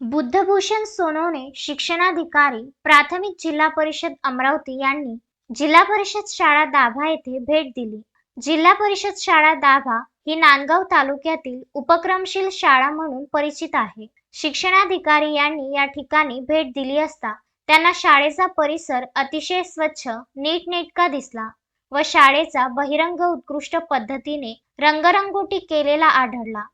बुद्धभूषण सोनवणे शिक्षणाधिकारी प्राथमिक जिल्हा परिषद अमरावती यांनी जिल्हा परिषद शाळा दाभा येथे भेट दिली. जिल्हा परिषद शाळा दाभा ही नांदगाव तालुक्यातील उपक्रमशील शाळा म्हणून परिचित आहे. शिक्षणाधिकारी यांनी या ठिकाणी भेट दिली असता त्यांना शाळेचा परिसर अतिशय स्वच्छ नीटनेटका दिसला व शाळेचा बहिरंग उत्कृष्ट पद्धतीने रंगरंगोटी केलेला आढळला.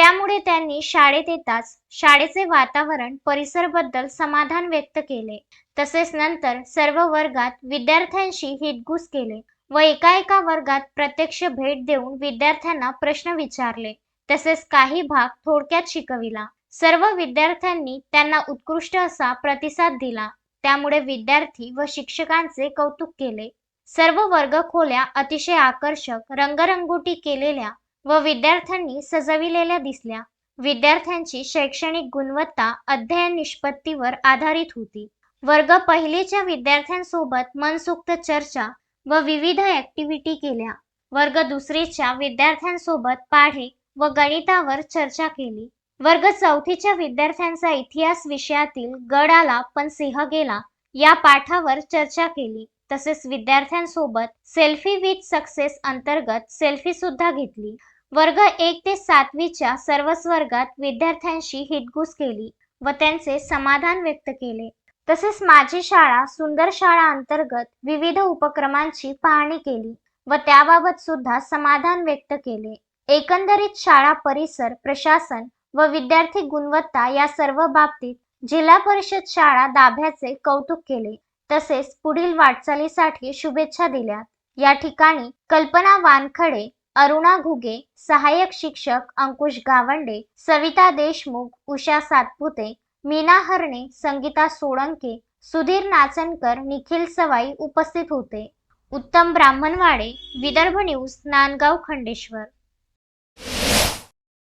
त्यामुळे त्यांनी शाळेत येताच शाळेचे वातावरण परिसरबद्दल समाधान व्यक्त केले. तसेच नंतर सर्व वर्गात विद्यार्थ्यांशी हितगुज केले व एका एका वर्गात प्रत्यक्ष भेट देऊन विद्यार्थ्यांना प्रश्न विचारले. तसेच काही भाग थोडक्यात शिकविला. सर्व विद्यार्थ्यांनी त्यांना उत्कृष्ट असा प्रतिसाद दिला. त्यामुळे विद्यार्थी व शिक्षकांचे कौतुक केले. सर्व वर्गखोल्या अतिशय आकर्षक रंगरंगोटी केलेल्या व विद्यार्थ्यांनी सजविलेल्या दिसल्या. विद्यार्थ्यांची शैक्षणिक गुणवत्ता अध्ययन निष्पत्तीवर आधारित होती. वर्ग पहिलीच्या विद्यार्थ्यांसोबत मनसुक्त चर्चा व विविध ऍक्टिव्हिटी केल्या. वर्ग दुसरीच्या विद्यार्थ्यांसोबत पाढे व गणितावर चर्चा केली. वर्ग चौथीच्या विद्यार्थ्यांचा इतिहास विषयातील गड आला पण सिंह गेला. या पाठावर चर्चा केली. तसेच विद्यार्थ्यांसोबत सेल्फी विथ सक्सेस अंतर्गत सेल्फी सुद्धा घेतली. वर्ग एक ते सातवीच्या सर्वच वर्गात विद्यार्थ्यांशी हितगुज केली व त्यांचे समाधान व्यक्त केले. तसेच माझी शाळा सुंदर शाळा अंतर्गत विविध उपक्रमांची पाहणी केली व त्याबाबत सुद्धा समाधान व्यक्त केले. एकंदरीत शाळा परिसर प्रशासन व विद्यार्थी गुणवत्ता या सर्व बाबतीत जिल्हा परिषद शाळा दाभ्याचे कौतुक केले. तसेच पुढील वाटचालीसाठी शुभेच्छा दिल्या. या ठिकाणी कल्पना वानखडे अरुणा घुगे सहाय्यक शिक्षक अंकुश गावंडे सविता देशमुख उषा सातपुते मीना हरणे संगीता सोळंके सुधीर नाचनकर निखिल सवाई उपस्थित होते. उत्तम ब्राह्मणवाडे विदर्भ न्यूज नांदगाव खंडेश्वर.